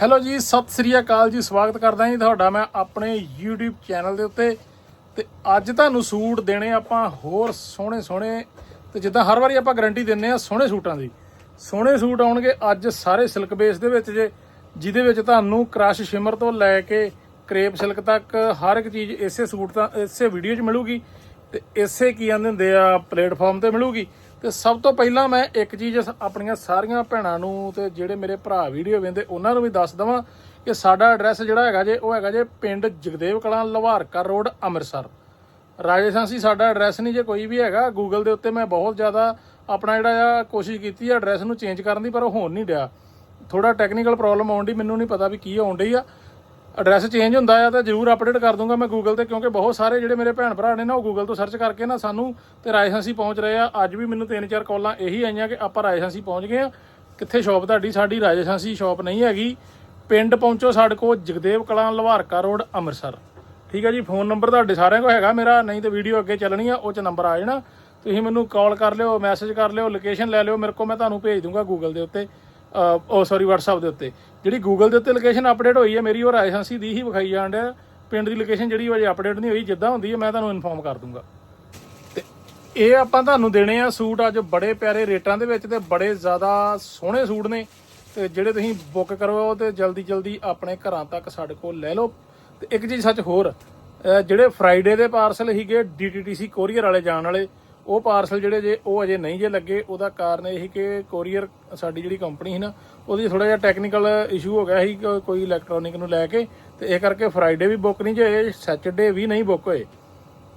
Hello ਜੀ, ਸਤਿ ਸ੍ਰੀ ਅਕਾਲ ਜੀ, ਸਵਾਗਤ ਕਰਦਾ ਜੀ ਤੁਹਾਡਾ ਮੈਂ ਆਪਣੇ YouTube ਚੈਨਲ ਦੇ ਉੱਤੇ। ਤੇ ਅੱਜ ਤੁਹਾਨੂੰ ਸੂਟ ਦੇਣੇ ਆਪਾਂ ਹੋਰ ਸੋਹਣੇ ਸੋਹਣੇ, ਤੇ ਜਿੱਦਾਂ ਹਰ ਵਾਰੀ ਆਪਾਂ ਗਾਰੰਟੀ ਦਿੰਨੇ ਆ ਸੋਹਣੇ ਸੂਟਾਂ ਦੀ। ਸੋਹਣੇ ਸੂਟ ਆਉਣਗੇ ਅੱਜ ਸਾਰੇ ਸਿਲਕ ਬੇਸ ਦੇ ਵਿੱਚ ਜੇ, ਜਿਹਦੇ ਵਿੱਚ ਤੁਹਾਨੂੰ ਕ੍ਰਸ਼ ਸ਼ਿਮਰ ਤੋਂ ਲੈ ਕੇ ਕਰੇਪ ਸਿਲਕ ਤੱਕ ਹਰ ਇੱਕ ਚੀਜ਼ ਇਸੇ ਸੂਟ ਤਾਂ, ਇਸੇ ਵੀਡੀਓ 'ਚ ਮਿਲੂਗੀ। ਤੇ ਇਸੇ ਕੀ ਆਂਦੇ ਹੁੰਦੇ ਆ ਪਲੇਟਫਾਰਮ ਤੇ ਮਿਲੂਗੀ। ਤੇ ਸਭ ਤੋਂ ਪਹਿਲਾਂ ਮੈਂ ਇੱਕ ਚੀਜ਼ ਆਪਣੀਆਂ ਸਾਰੀਆਂ ਭੈਣਾਂ ਨੂੰ ਤੇ ਜਿਹੜੇ ਮੇਰੇ ਭਰਾ ਵੀਡੀਓ ਵੇਂਦੇ ਉਹਨਾਂ ਨੂੰ ਵੀ ਦੱਸ ਦਵਾਂ ਕਿ ਸਾਡਾ ਐਡਰੈਸ ਜਿਹੜਾ ਹੈਗਾ ਜੇ, ਉਹ ਹੈਗਾ ਜੇ ਪਿੰਡ ਜਗਦੇਵ ਕਲਾਂ ਲਵਾਰਕਾ ਰੋਡ, ਅੰਮ੍ਰਿਤਸਰ। ਰਾਜਸਥਾਨ ਸਾਡਾ ਐਡਰੈਸ ਨਹੀਂ, ਜੇ ਕੋਈ ਵੀ ਹੈਗਾ ਗੂਗਲ ਦੇ ਉੱਤੇ ਮੈਂ ਬਹੁਤ ਜ਼ਿਆਦਾ ਆਪਣਾ ਜਿਹੜਾ ਆ ਕੋਸ਼ਿਸ਼ ਕੀਤੀ ਆ ਐਡਰੈਸ ਨੂੰ ਚੇਂਜ ਕਰਨ ਦੀ, ਪਰ ਉਹ ਹੋਣ ਨਹੀਂ ਡਿਆ। ਥੋੜਾ ਟੈਕਨੀਕਲ ਪ੍ਰੋਬਲਮ ਆਉਣ ਦੀ ਮੈਨੂੰ ਨਹੀਂ ਪਤਾ ਵੀ ਕੀ ਆਉਣ ਡਈ ਆ। ਐਡਰੈਸ ਚੇਂਜ ਹੁੰਦਾ ਆ ਤਾਂ ਜਰੂਰ ਅਪਡੇਟ ਕਰ ਦੂੰਗਾ ਮੈਂ ਗੂਗਲ ਤੇ, ਕਿਉਂਕਿ ਬਹੁਤ ਸਾਰੇ ਜਿਹੜੇ ਮੇਰੇ ਭੈਣ ਭਰਾ ਨੇ ਨਾ, ਉਹ ਗੂਗਲ ਤੋਂ ਸਰਚ ਕਰਕੇ ਨਾ ਸਾਨੂੰ ਤੇ ਰਾਜਸਥਾਨੀ ਪਹੁੰਚ ਰਹੇ ਆ। ਅੱਜ ਵੀ ਮੈਨੂੰ ਤਿੰਨ ਚਾਰ ਕਾਲਾਂ ਇਹੀ ਆਈਆਂ ਕਿ ਆਪਾਂ ਰਾਜਸਥਾਨੀ ਪਹੁੰਚ ਗਏ ਆ। ਕਿੱਥੇ ਸ਼ਾਪ ਤੁਹਾਡੀ? ਸਾਡੀ ਰਾਜਸਥਾਨੀ ਸ਼ਾਪ ਨਹੀਂ ਹੈਗੀ। ਪਿੰਡ ਪਹੁੰਚੋ ਸਾਡੇ ਕੋਲ, ਜਗਦੇਵ ਕਲਾਂ ਲਵਾਰਕਾ ਰੋਡ, ਅੰਮ੍ਰਿਤਸਰ। ਠੀਕ ਹੈ ਜੀ? ਫੋਨ ਨੰਬਰ ਤੁਹਾਡੇ ਸਾਰਿਆਂ ਕੋਲ ਹੈਗਾ। ਮੇਰਾ ਨਹੀਂ ਤੇ ਵੀਡੀਓ ਅੱਗੇ ਚੱਲਣੀ ਆ, ਉਹ ਚ ਨੰਬਰ ਆ ਜਾਣਾ। ਤੁਸੀਂ ਮੈਨੂੰ ਕਾਲ ਕਰ ਲਿਓ ਮੈਸੇਜ ਕਰ ਲਿਓ ਲੋਕੇਸ਼ਨ ਲੈ ਲਿਓ, ਮੇਰੇ ਕੋਲ ਮੈਂ ਤੁਹਾਨੂੰ ਭੇਜ ਦੂੰਗਾ ਗੂਗਲ ਦੇ ਉੱਤੇ। ਉਹ ਸੌਰੀ WhatsApp ਦੇ ਉੱਤੇ। ਜਿਹੜੀ ਗੂਗਲ ਦੇ ਉੱਤੇ ਲੋਕੇਸ਼ਨ ਅਪਡੇਟ ਹੋਈ ਹੈ, ਮੇਰੀ ਉਹ ਰਾਜਸਥਾਨੀ ਦੀ ਹੀ ਵਿਖਾਈ ਜਾਣ ਡਿਆ। ਪਿੰਡ ਦੀ ਲੋਕੇਸ਼ਨ ਜਿਹੜੀ ਉਹ ਅਜੇ ਅਪਡੇਟ ਨਹੀਂ ਹੋਈ, ਜਿੱਦਾਂ ਹੁੰਦੀ ਹੈ, ਮੈਂ ਤੁਹਾਨੂੰ ਇਨਫੋਰਮ ਕਰ ਦੂੰਗਾ। ਤੇ ਇਹ ਆਪਾਂ ਤੁਹਾਨੂੰ ਦੇਣੇ ਆ ਸੂਟ ਅੱਜ ਬੜੇ ਪਿਆਰੇ ਰੇਟਾਂ ਦੇ ਵਿੱਚ ਤੇ ਬੜੇ ਜ਼ਿਆਦਾ ਸੋਹਣੇ ਸੂਟ ਨੇ। ਤੇ ਜਿਹੜੇ ਤੁਸੀਂ ਬੁੱਕ ਕਰਵਾਓ ਤੇ ਜਲਦੀ ਜਲਦੀ ਆਪਣੇ ਘਰਾਂ ਤੱਕ ਸਾਡੇ ਕੋਲ ਲੈ ਲਓ। ਤੇ ਇੱਕ ਚੀਜ਼ ਸੱਚ ਹੋਰ ਜਿਹੜੇ ਫਰਾਈਡੇ ਦੇ ਪਾਰਸਲ ਸੀਗੇ ਡੀਟੀਟੀਸੀ ਕੋਰੀਅਰ ਵਾਲੇ ਜਾਣ ਵਾਲੇ ਉਹ ਪਾਰਸਲ ਜਿਹੜੇ ਜੇ ਉਹ ਅਜੇ ਨਹੀਂ ਜੇ ਲੱਗੇ, ਉਹਦਾ ਕਾਰਨ ਇਹ ਸੀ ਕਿ ਕੋਰੀਅਰ ਸਾਡੀ ਜਿਹੜੀ ਕੰਪਨੀ ਸੀ ਨਾ, ਉਹਦੀ ਥੋੜਾ ਜਿਹਾ ਟੈਕਨੀਕਲ ਇਸ਼ੂ ਹੋ ਗਿਆ ਸੀ, ਕਿ, ਕੋਈ ਇਲੈਕਟ੍ਰੋਨਿਕ ਨੂੰ ਲੈ ਕੇ, ਤੇ ਇਹ ਕਰਕੇ ਫਰਾਈਡੇ ਵੀ ਬੁੱਕ ਨਹੀਂ ਜੇ ਸੈਚਰਡੇ ਵੀ ਨਹੀਂ ਬੁੱਕ ਹੋਏ।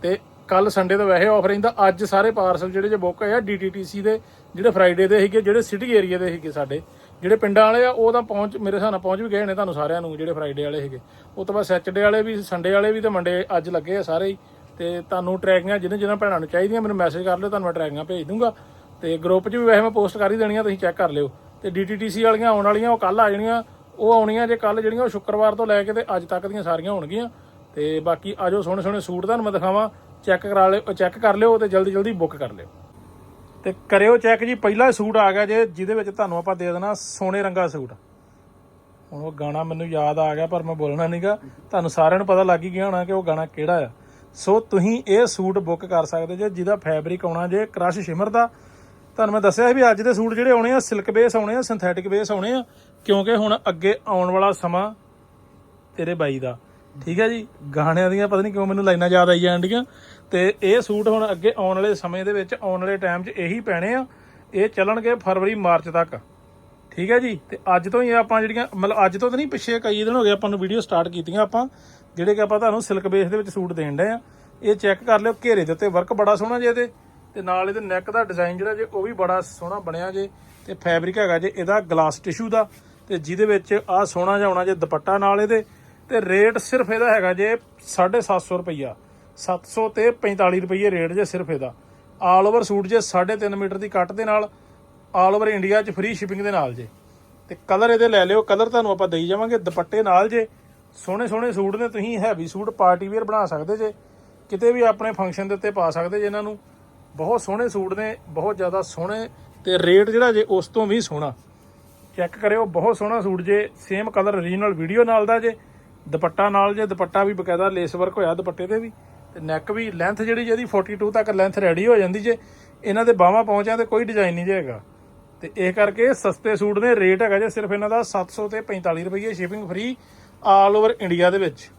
ਤੇ ਕੱਲ ਸੰਡੇ ਤੋਂ ਵੈਸੇ ਆਫਰ ਰਹਿੰਦਾ, ਅੱਜ ਸਾਰੇ ਪਾਰਸਲ ਜਿਹੜੇ ਜੇ ਬੁੱਕ ਹੋਏ ਆ ਡੀਟੀਟੀਸੀ ਦੇ, ਜਿਹੜੇ ਫਰਾਈਡੇ ਦੇ ਸੀਗੇ, ਜਿਹੜੇ ਸਿਟੀ ਏਰੀਆ ਦੇ ਸੀਗੇ ਸਾਡੇ, ਜਿਹੜੇ ਪਿੰਡਾਂ ਵਾਲੇ ਆ, ਉਹ ਤਾਂ ਪਹੁੰਚ, ਮੇਰੇ ਹਿਸਾਬ ਨਾਲ ਪਹੁੰਚ ਵੀ ਗਏ ਨੇ ਤੁਹਾਨੂੰ ਸਾਰਿਆਂ ਨੂੰ, ਜਿਹੜੇ ਫਰਾਈਡੇ ਵਾਲੇ ਸੀਗੇ। ਉਹ ਤੋਂ ਬਾਅਦ ਸੈਚਰਡੇ ਵਾਲੇ ਵੀ ਸੰਡੇ ਵਾਲੇ ਵੀ ਤੇ ਮੰਡੇ ਅੱਜ ਲੱਗੇ ਆ ਸਾਰੇ ਹੀ। ਤੇ ਤੁਹਾਨੂੰ ਟਰੈਕਿੰਗਾਂ ਜਿਹਨਾਂ ਜਿਹਨਾਂ ਭੈਣਾਂ ਨੂੰ ਚਾਹੀਦੀਆਂ, ਮੈਨੂੰ ਮੈਸੇਜ ਕਰ ਲਿਓ, ਤੁਹਾਨੂੰ ਮੈਂ ਟਰੈਕਿੰਗਾਂ ਭੇਜ ਦੂੰਗਾ। ਤੇ ਗਰੁੱਪ 'ਚ ਵੀ ਵੈਸੇ ਮੈਂ ਪੋਸਟ ਕਰ ਹੀ ਦੇਣੀਆਂ, ਤੁਸੀਂ ਚੈੱਕ ਕਰ ਲਿਓ। ਤੇ ਡੀਟੀਟੀਸੀ ਵਾਲੀਆਂ ਆਉਣ ਵਾਲੀਆਂ, ਉਹ ਕੱਲ ਆ ਜਾਣੀਆਂ। ਉਹ ਆਉਣੀਆਂ ਜੇ ਕੱਲ ਜਿਹੜੀਆਂ ਉਹ ਸ਼ੁੱਕਰਵਾਰ ਤੋਂ ਲੈ ਕੇ ਤੇ ਅੱਜ ਤੱਕ ਦੀਆਂ ਸਾਰੀਆਂ ਹੋਣਗੀਆਂ। ਤੇ ਬਾਕੀ ਆਜੋ ਸੋਹਣੇ ਸੋਹਣੇ ਸੂਟ ਤੁਹਾਨੂੰ ਮੈਂ ਦਿਖਾਵਾਂ। ਚੈੱਕ ਕਰਾ ਲਿਓ ਚੈੱਕ ਕਰ ਲਿਓ ਤੇ ਜਲਦੀ ਜਲਦੀ ਬੁੱਕ ਕਰ ਲਿਓ। ਤੇ ਕਰਿਓ ਚੈੱਕ ਜੀ, ਪਹਿਲਾ ਸੂਟ ਆ ਗਿਆ ਜੇ, ਜਿਹਦੇ ਵਿੱਚ ਤੁਹਾਨੂੰ ਆਪਾਂ ਦੇ ਦੇਣਾ ਸੋਨੇ ਰੰਗਾ ਸੂਟ। ਹੁਣ ਉਹ ਗਾਣਾ ਮੈਨੂੰ ਯਾਦ ਆ ਗਿਆ, ਪਰ ਮੈਂ ਬੋਲਣਾ ਨਹੀਂਗਾ ਤੁਹਾਨੂੰ ਸਾਰਿਆਂ ਨੂੰ ਪਤਾ ਲੱਗ ਹੀ ਗਿਆ ਹੋਣਾ ਕਿ ਉਹ ਗਾਣਾ ਕਿਹੜਾ ਆ। ਸੋ ਤੁਸੀਂ ਇਹ ਸੂਟ ਬੁੱਕ ਕਰ ਸਕਦੇ ਜੇ, ਜਿਹਦਾ ਫੈਬਰਿਕ ਆਉਣਾ ਜੇ, ਕ੍ਰਸ਼ ਸ਼ਿਮਰ ਦਾ। ਤੁਹਾਨੂੰ ਮੈਂ ਦੱਸਿਆ ਵੀ ਅੱਜ ਦੇ ਸੂਟ ਜਿਹੜੇ ਆਉਣੇ ਆ ਸਿਲਕ ਬੇਸ ਆਉਣੇ ਆ ਸਿੰਥੈਟਿਕ ਬੇਸ ਆਉਣੇ ਆ, ਕਿਉਂਕਿ ਹੁਣ ਅੱਗੇ ਆਉਣ ਵਾਲਾ ਸਮਾਂ ਤੇਰੇ ਬਾਈ ਦਾ। ਠੀਕ ਹੈ ਜੀ? ਗਾਣਿਆਂ ਦੀਆਂ ਪਤਾ ਨਹੀਂ ਕਿਉਂ ਮੈਨੂੰ ਲਾਈਨਾਂ ਯਾਦ ਆਈ ਜਾਂਦੀਆਂ ਤੇ ਇਹ ਸੂਟ ਹੁਣ ਅੱਗੇ ਆਉਣ ਵਾਲੇ ਸਮੇਂ ਦੇ ਵਿੱਚ, ਆਉਣ ਵਾਲੇ ਟਾਈਮ 'ਚ ਇਹੀ ਪੈਣੇ ਆ। ਇਹ ਚੱਲਣਗੇ ਫਰਵਰੀ, ਮਾਰਚ ਤੱਕ। ਠੀਕ ਹੈ ਜੀ? ਤੇ ਅੱਜ ਤੋਂ ਹੀ ਆਪਾਂ ਜਿਹੜੀਆਂ, ਮਤਲਬ ਅੱਜ ਤੋਂ ਤਾਂ ਨਹੀਂ, ਪਿੱਛੇ ਕਈ ਦਿਨ ਹੋ ਗਏ ਆਪਾਂ ਨੂੰ ਵੀਡੀਓ ਸਟਾਰਟ ਕੀਤੀਆਂ ਆਪਾਂ। ਜਿਹੜੇ ਕਿ ਆਪਾਂ ਤੁਹਾਨੂੰ ਸਿਲਕ ਬੇਸ ਦੇ ਵਿੱਚ ਸੂਟ ਦੇਣ ਡਏ ਆ, ਇਹ ਚੈੱਕ ਕਰ ਲਿਓ, ਘੇਰੇ ਦੇ ਉੱਤੇ ਵਰਕ ਬੜਾ ਸੋਹਣਾ ਜੇ ਇਹਦੇ, ਤੇ ਨਾਲ ਇਹਦੇ ਨੈਕ ਦਾ ਡਿਜ਼ਾਈਨ ਜਿਹੜਾ ਜੇ, ਉਹ ਵੀ ਬੜਾ ਸੋਹਣਾ ਬਣਿਆ ਜੇ, ਤੇ ਫੈਬਰਿਕ ਹੈਗਾ ਜੇ ਇਹਦਾ ਗਲਾਸ ਟਿਸ਼ੂ ਦਾ, ਤੇ ਜਿਹਦੇ ਵਿੱਚ ਆ ਸੋਹਣਾ ਜਿਹਾ ਆਉਣਾ ਜੇ ਦੁਪੱਟਾ ਨਾਲ ਇਹਦੇ, ਤੇ ਰੇਟ ਸਿਰਫ ਇਹਦਾ ਹੈਗਾ ਜੇ 750 ਰੁਪਈਆ। 700 ਤੇ 45 ਰੁਪਈਏ ਰੇਟ ਜੇ ਸਿਰਫ ਇਹਦਾ। ਆਲ ਓਵਰ ਸੂਟ ਜੇ 3.5 ਮੀਟਰ ਦੀ ਕੱਟ ਦੇ ਨਾਲ ਆਲ ਓਵਰ ਇੰਡੀਆ 'ਚ ਫ੍ਰੀ ਸ਼ਿਪਿੰਗ ਦੇ ਨਾਲ ਜੇ। ਤੇ ਕਲਰ ਇਹਦੇ ਲੈ ਲਿਓ ਕਲਰ ਤੁਹਾਨੂੰ ਆਪਾਂ ਦੇਈ ਜਾਵਾਂਗੇ, ਦੁਪੱਟੇ ਨਾਲ ਜੇ ਸੋਹਣੇ ਸੋਹਣੇ ਸੂਟ ਨੇ, ਤੁਸੀਂ ਹੈਵੀ ਸੂਟ ਪਾਰਟੀ ਵੇਅਰ ਬਣਾ ਸਕਦੇ ਜੇ। ਕਿਤੇ ਵੀ ਆਪਣੇ ਫੰਕਸ਼ਨ ਦੇ ਉੱਤੇ ਪਾ ਸਕਦੇ ਜੇ ਇਹਨਾਂ ਨੂੰ। ਬਹੁਤ ਸੋਹਣੇ ਸੂਟ ਨੇ, ਬਹੁਤ ਜ਼ਿਆਦਾ ਸੋਹਣੇ ਤੇ ਰੇਟ ਜਿਹੜਾ ਜੇ ਉਸ ਤੋਂ ਵੀ ਸੋਹਣਾ। ਚੈੱਕ ਕਰਿਓ, ਬਹੁਤ ਸੋਹਣਾ ਸੂਟ ਜੇ ਸੇਮ ਕਲਰ ਓਰੀਜਨਲ ਵੀਡੀਓ ਨਾਲ ਦਾ ਜੇ। ਦੁਪੱਟਾ ਨਾਲ ਜੇ, ਦੁਪੱਟਾ ਵੀ ਬਕਾਇਦਾ ਲੇਸ ਵਰਕ ਹੋਇਆ ਦੁਪੱਟੇ ਤੇ ਵੀ। ਤੇ ਨੈਕ ਵੀ ਲੈਂਥ ਜਿਹੜੀ ਜਿਹਦੀ 42 ਤੱਕ ਲੈਂਥ ਰੈਡੀ ਹੋ ਜਾਂਦੀ ਜੇ। ਇਹਨਾਂ ਦੇ ਬਾਹਾਂ ਪਹੁੰਚਿਆ ਤੇ ਕੋਈ ਡਿਜ਼ਾਈਨ ਨਹੀਂ ਜੇ ਹੈਗਾ। ਤੇ ਇਹ ਕਰਕੇ ਸਸਤੇ ਸੂਟ ਨੇ ਰੇਟ ਹੈਗਾ ਜੇ ਸਿਰਫ ਇਹਨਾਂ ਦਾ 700 ਤੇ 45 ਰੁਪਏ shipping free all over India ਦੇ ਵਿੱਚ।